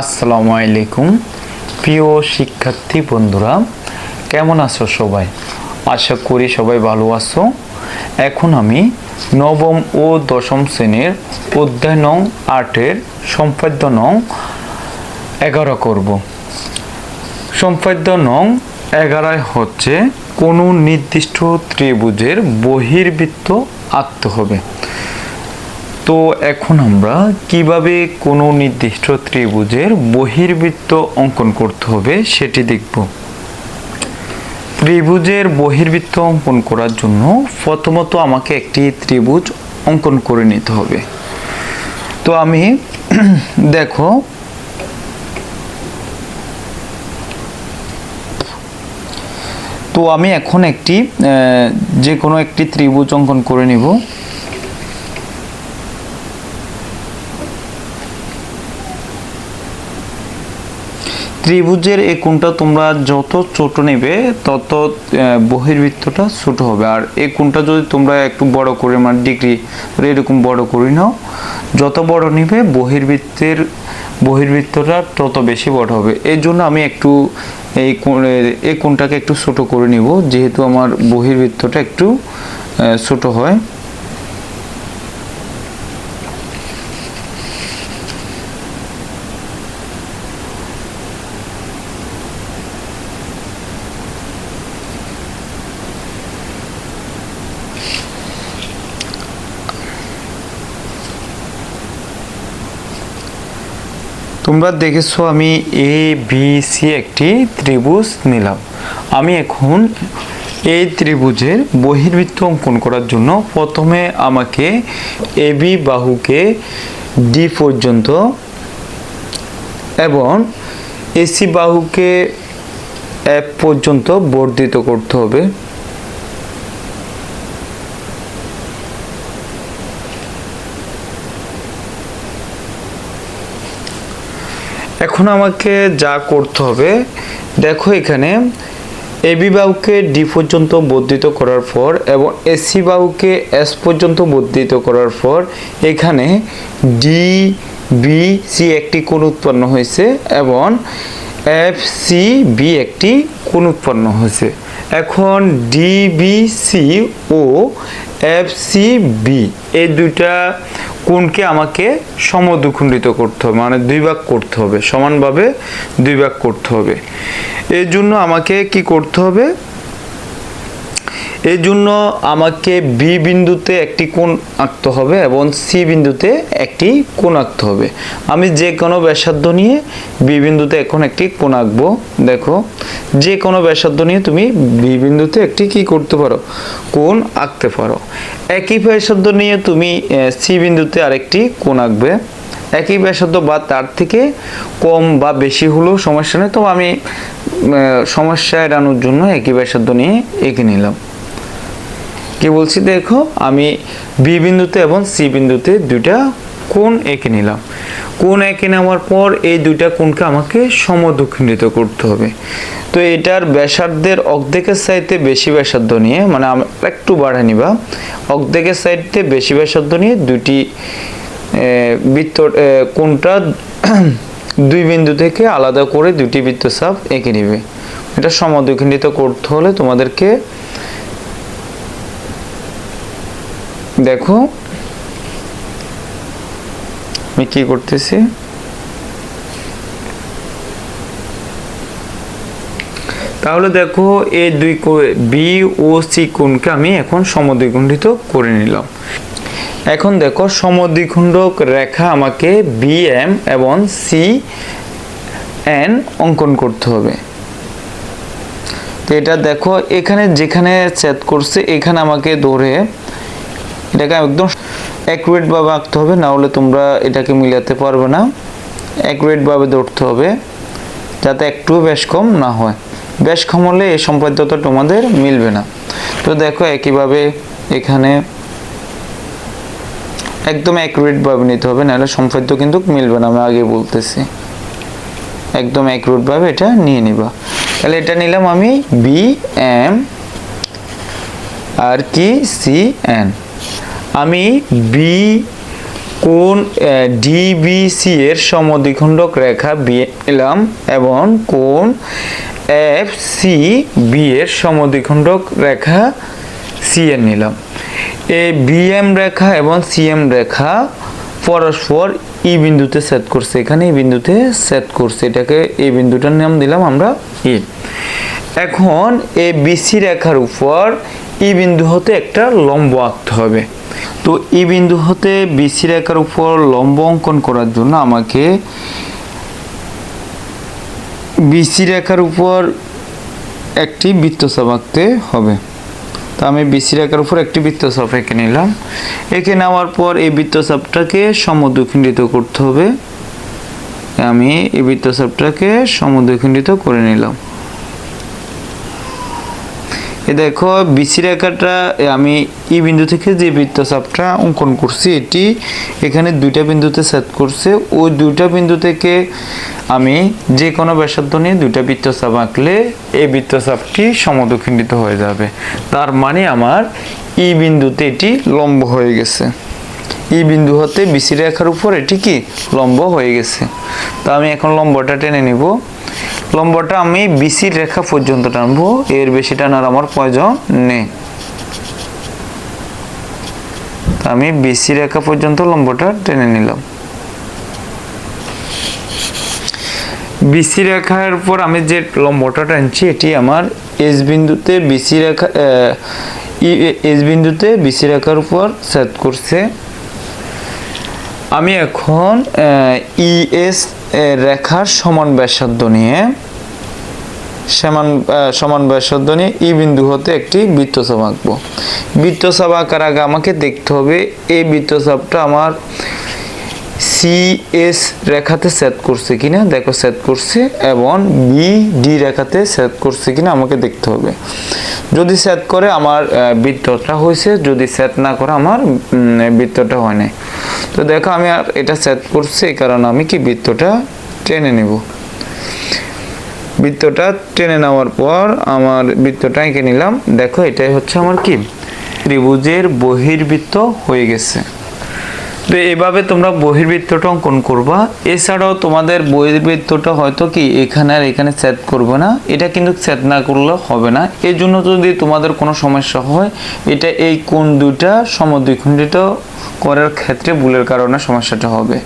আসসালামু আলাইকুম। প্রিয় শিক্ষার্থী বন্ধুরা, কেমন আছো সবাই? আশা করি সবাই ভালো আছো। এখন আমি নবম ও দশম শ্রেণির অধ্যায় নং আটের সম্পাদ্য নং এগারো করব। সম্পাদ্য নং এগারোয় হচ্ছে, কোনো নির্দিষ্ট ত্রিভুজের বহির্বৃত্ত আঁকতে হবে। তো এখন আমরা কীভাবে কোনো নির্দিষ্ট ত্রিভুজের বহির্বৃত্ত অঙ্কন করতে হবে সেটি দেখব। ত্রিভুজের বহির্বৃত্ত অঙ্কন করার জন্য প্রথমত আমাকে একটি ত্রিভুজ অঙ্কন করে নিতে হবে। তো আমি দেখো, তো আমি এখন একটি যে কোনো একটি ত্রিভুজ অঙ্কন করে নিব। ত্রিভুজের এই কোণটা তোমরা যত ছোট নেবে, তত বহির্বৃত্তটা ছোট হবে। আর এই কোণটা যদি তোমরা একটু বড় করে মানে ডিগ্রি এরকম বড় করে নাও। যত বড় নেবে, বহির্বৃত্তের, বহির্বৃত্তটা তত বেশি বড় হবে। এর জন্য আমি একটু এই এই কোণটাকে একটু ছোট করে নিব, যেহেতু আমার বহির্বৃত্তটা একটু ছোট হয়। তোমরা দেখেছ আমি এ বি সি একটি ত্রিভুজ নিলাম। আমি এখন এই ত্রিভুজের বহির্বৃত্ত অঙ্কন করার জন্য প্রথমে আমাকে এ বি বাহুকে ডি পর্যন্ত এবং এসি বাহুকে এফ পর্যন্ত বর্ধিত করতে হবে। এখন আমাকে যা করতে হবে, দেখো এখানে এবি বাহুকে ডি পর্যন্ত বর্ধিত করার পর এবং এসি বাহুকে এস পর্যন্ত বর্ধিত করার পর এখানে ডি বি সি একটি কোণ উৎপন্ন হয়েছে এবং এফ সি বি একটি কোণ উৎপন্ন হয়েছে। এখন ডিবিসি ও এফ সি বি এই দুইটা কোণকে আমাকে সমদ্বিখণ্ডিত করতে হবে মানে দুই ভাগ করতে হবে, সমানভাবে দুই ভাগ করতে হবে। এর জন্য আমাকে কি করতে হবে? এই জন্য আমাকে বি বিন্দুতে একটি কোণ আঁকতে হবে এবং সি বিন্দুতে একটি কোণ আঁকতে হবে। আমি যে কোনো ব্যাসার্ধ নিয়ে বি বিন্দুতে এখন একটি কোণ আঁকবো। দেখো যে কোনো ব্যাসার্ধ নিয়ে তুমি বি বিন্দুতে একটি কি করতে পারো? কোণ আঁকতে পারো। একই ব্যাসার্ধ নিয়ে তুমি সি বিন্দুতে আরেকটি কোণ আঁকবে। একই ব্যাসার্ধ বা তার থেকে কম বা বেশি হলেও সমস্যা নেই। তো আমি সমস্যা এড়ানোর জন্য একই ব্যাসার্ধ নিয়ে এঁকে নিলাম। কি বলছি দেখো আমি বি বিন্দুতে এবং সি বিন্দুতে দুইটা কোণ এঁকে নিলাম। কোণ এঁকে নেওয়ার পর এই দুইটা কোণকে আমাকে সমদক্ষিণিত করতে হবে। তো এটার ব্যাসার্ধের অর্ধেকের সাইডে বেশি ব্যাসার্ধ নিয়ে মানে একটু বাড়ায় নিবা। অর্ধেকের সাইডে বেশি ব্যাসার্ধ নিয়ে আহ, বৃত্ত কোণটা দুই বিন্দু থেকে আলাদা করে দুটি বৃত্ত সাপ এঁকে নিবে। এটা সমদ্বিখণ্ডিত করতে হলে তোমাদেরকে দেখো। আমি কি করতেছি? তাহলে দেখো এই দুই বি ও সি কোণকে আমি এখন সমদ্বিখণ্ডিত করে নিলাম। এখন দেখো, সমদ্বিখণ্ডক রেখা আমাকে বি এম এবং সি এন অঙ্কন করতে হবে। তো এটা দেখো, এখানে যেখানে ছেদ করছে, এখানে আমাকে ধরে এটাকে একদম অ্যাকুরেটভাবে আঁকতে হবে, না হলে তোমরা এটাকে মিলাতে পারবে না। অ্যাকুরেটভাবে ধরতে হবে, যাতে একটু বেশ কম না হয়। বেশ কম হলে এই সম্পাদ্যতা তোমাদের মিলবে না। তো দেখো একইভাবে এখানে একদম অ্যাকুরেটভাবে নিতে হবে, নাহলে সম্পাদ্য কিন্তু মিলবে না, আমি আগে বলতেছি। একদম অ্যাকুরেটভাবে এটা নিয়ে নিবা। তাহলে এটা নিলাম আমি বি এম আর কি সি এন আমি বি কোন ডিবিসি এর সমদ্বিখণ্ডক রেখা বি নিলাম এবং কোন এফ সি বি এর সমদ্বিখণ্ডক রেখা সি এর নিলাম। এই বিএম রেখা এবং সিএম রেখা পরস্পর ই বিন্দুতে সেট করছে। এখানে এই বিন্দুতে সেট করছে। এটাকে এই বিন্দুটার নাম দিলাম আমরা ই এখন এই বিসি রেখার উপর ই বিন্দু হতে একটা লম্ব আঁকতে হবে। তো ই বিন্দু হতে বিসি রেখার উপর লম্ব অঙ্কন করার জন্য আমাকে বিসি রেখার উপর একটি বৃত্তচাপ আঁকতে হবে। তো আমি বিসি রেখার উপর একটি বৃত্তচাপ এঁকে নিলাম। এঁকে নেওয়ার পর এই বৃত্তচাপটাকে সমদ্বিখণ্ডিত করতে হবে। আমি এই বৃত্তচাপটাকে সমদ্বিখণ্ডিত করে নিলাম। এ দেখো বিসি রেখাটা আমি ই বিন্দু থেকে যে বৃত্তচাপটা অঙ্কন করছি, এটি এখানে দুইটা বিন্দুতে সেট করছে। ওই দুইটা বিন্দু থেকে আমি যে কোনো ব্যাসার্ধ নিয়ে দুইটা বৃত্তচাপ আঁকলে এই বৃত্তচাপটি সমদক্ষিণিত হয়ে যাবে। তার মানে আমার ই বিন্দুতে এটি লম্ব হয়ে গেছে। ই বিন্দু হতে বিসি রেখার উপর এটি কি? লম্ব হয়ে গেছে। তো আমি এখন লম্বটা টেনে নিব। লম্বটা আমি বিসি রেখা পর্যন্ত টানবো। এর বেশি টানার আমার প্রয়োজন নেই। আমি বিসি রেখা পর্যন্ত লম্বটা টেনে নিলাম। বিসি রেখার পর আমি যে লম্বটা টানছি, এটি আমার এস বিন্দুতে বিসি রেখা এস বিন্দুতে বিসি রেখার উপর সেট করছে। আমি এখন ইএস রেখার সমান ব্যাসার্ধ নিয়ে, সমান সমান ব্যাসার্ধ নিয়ে ই বিন্দু হতে একটি বৃত্তচাপ আঁকবো। বৃত্তচাপ আঁকার আগে আমাকে দেখতে হবে, এই বৃত্তচাপটা আমার সিএস রেখাতে সেট করছে কিনা? দেখো সেট করছে এবং বি ডি রেখাতে সেট করছে কিনা আমাকে দেখতে হবে। যদি সেট করে আমার বৃত্তটা হয়েছে, যদি সেট না করে আমার বৃত্তটা হয় নাই। তো দেখো আমি আর এটা সেট করছি এই কারণে আমি কি বৃত্তটা টেনে নেব? বৃত্তটা টেনে নেওয়ার পর আমার বৃত্তটা এঁকে নিলাম। দেখো এটাই হচ্ছে আমার কি? ত্রিভুজের বহির্বৃত্ত হয়ে গেছে। তো এভাবে তোমরা বহির্বৃত্তটা অঙ্কন করবা। এছাড়াও তোমাদের বহির্বৃত্তটা হয়তো কি এখানে আর এখানে সেট করবে না। এটা কিন্তু সেট না করলে হবে না। এই জন্য যদি তোমাদের কোনো সমস্যা হয়, এটা এই কোন দুইটা সমদ্বিখণ্ডিত করার ক্ষেত্রে ভুলের কারণে সমস্যাটা হবে।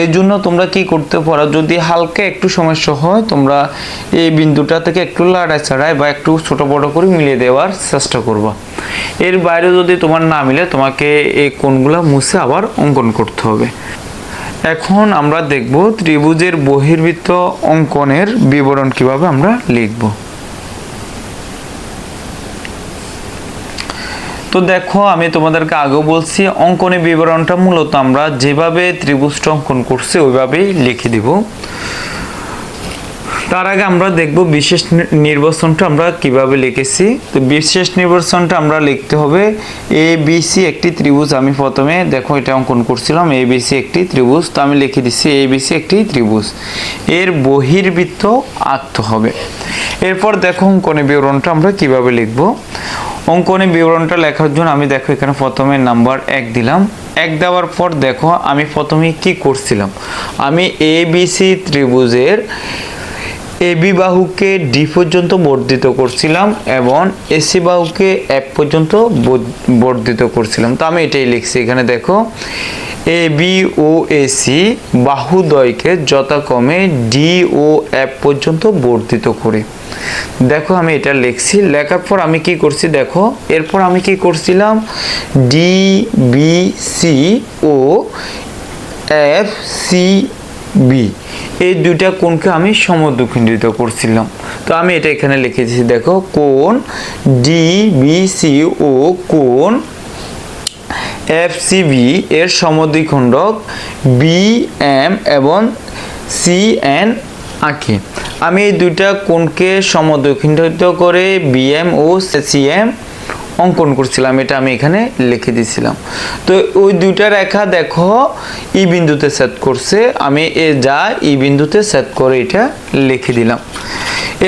এই জন্য তোমরা কি করতে পারো, যদি হালকা একটু সমস্যা হয়, তোমরা এই বিন্দুটা থেকে একটু লাড়াই ছাড়াই বা একটু ছোট বড় করে মিলিয়ে দেওয়ার চেষ্টা করবা। এর বাইরে যদি তোমার না মিলে, তোমাকে এই কোণগুলো মুছে আবার অঙ্কন করতে হবে। এখন আমরা দেখব ত্রিভুজের বহির্বৃত্ত অঙ্কনের বিবরণ কীভাবে আমরা লিখব। তো দেখো, আমি তোমাদেরকে আগেও বলছি অঙ্কনে বিবরণটা মূলত আমরা যেভাবে ত্রিভুজটা অঙ্কন করছি, ওইভাবেই লিখে দিব। তার আগে আমরা দেখব বিশেষ নির্বাচনটা আমরা কীভাবে লিখেছি। তো বিশেষ নির্বাচনটা আমরা লিখতে হবে এ বিসি একটি ত্রিভুজ। আমি প্রথমে দেখো, এটা অঙ্কন করছিলাম এ বিসি একটি ত্রিভুজ। তো আমি লিখে দিচ্ছি এ বিসি একটি ত্রিভুজ। এর বহির্বৃত্ত আত্ম হবে। এরপর দেখো অঙ্কনে বিবরণটা আমরা কীভাবে লিখব। অঙ্কনের বিবরণটা লেখার জন্য আমি দেখো এখানে প্রথমে নাম্বার এক দিলাম। এক দেওয়ার পর দেখো আমি প্রথমে কি করছিলাম? আমি এ বিসি ত্রিভুজের বি বাহুকে ডি পর্যন্ত বর্ধিত করছিলাম এবং এসি বাহুকে এক পর্যন্ত বর্ধ- বর্ধিত করছিলাম। তো আমি এটাই লিখছি। এখানে দেখো এ বি ও এসি বাহুদ্বয়কে যথাক্রমে ডি ও এফ পর্যন্ত বর্ধিত করে। দেখো আমি এটা লিখছি, লেখার পর আমি কি করছি দেখো, এরপর আমি কি করছিলাম? ডি বি সি ও এফ সি বি এই দুইটা কোণকে আমি সমদ্বিখণ্ডিত করছিলাম। তো আমি এটা এখানে লিখে দিয়েছি, দেখো, কোণ ডি বি সি ও কোণ এফ সি বি এর সমদ্বিখণ্ডক বি এম এবং সি এন আঁকি। আমি এই দুইটা কোণকে সমদ্বিখণ্ডিত করে বি এম ও সি এম অঙ্কন করছিলাম, এটা আমি এখানে লিখে দিয়েছিলাম তো ওই দুইটা রেখা দেখো, ই বিন্দুতে সেট করছে, আমি এ যা ই বিন্দুতে সেট করে এটা লিখে দিলাম।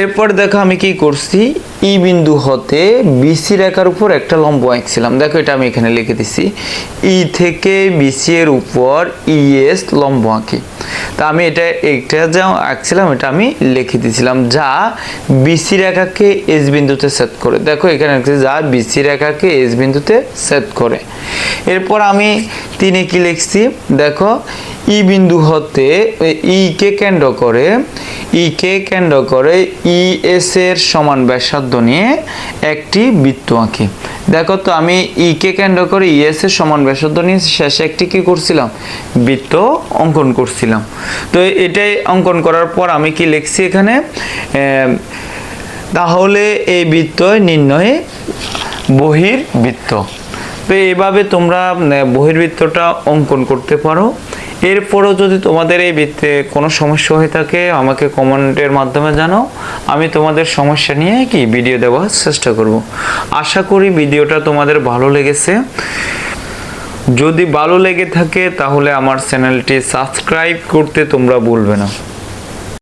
এরপর দেখো আমি কি করছি, ই বিন্দু হতে বিসি রেখার উপর একটা লম্ব আঁকছিলাম। দেখো এটা আমি এখানে লিখে দিছি। ই থেকে বিসি এর উপর ইএস লম্ব আঁকি। আমি এটা একটা যা আঁকছিলাম, এটা আমি লিখে দিয়েছিলাম, যা বিসি রেখাকে এস বিন্দুতে সেট করে। দেখো এখানে লিখছি যা বিসি রেখাকে এস বিন্দুতে সেট করে। এরপর আমি তিনে কি লিখছি? দেখো, ই বিন্দু হতে ই কে কেন্দ্র করে, ই কে কেন্দ্র করে ই এস এর সমান ব্যাসার্ধ নিয়ে একটি বৃত্ত আঁকি। দেখো তো, আমি ই কে কেন্দ্র করে ই এস এর সমান ব্যাসার্ধ নিয়ে শেষে একটি কি করছিলাম? বৃত্ত অঙ্কন করছিলাম। তো এটাই অঙ্কন করার পর আমি কি লিখছি এখানে? তাহলে এই বৃত্ত নির্ণয়ে বহির্বৃত্ত। তো এভাবে তোমরা বহির্বৃত্তটা অঙ্কন করতে পারো। এরপরও যদি তোমাদের এই বৃত্তে কোনো সমস্যা হয়ে থাকে, আমাকে কমেন্টের মাধ্যমে জানাও। আমি তোমাদের সমস্যা নিয়ে কি ভিডিও দেওয়ার চেষ্টা করব। আশা করি ভিডিওটা তোমাদের ভালো লেগেছে। যদি ভালো লেগে থাকে, তাহলে আমার চ্যানেলটি সাবস্ক্রাইব করতে তোমরা ভুলবে না।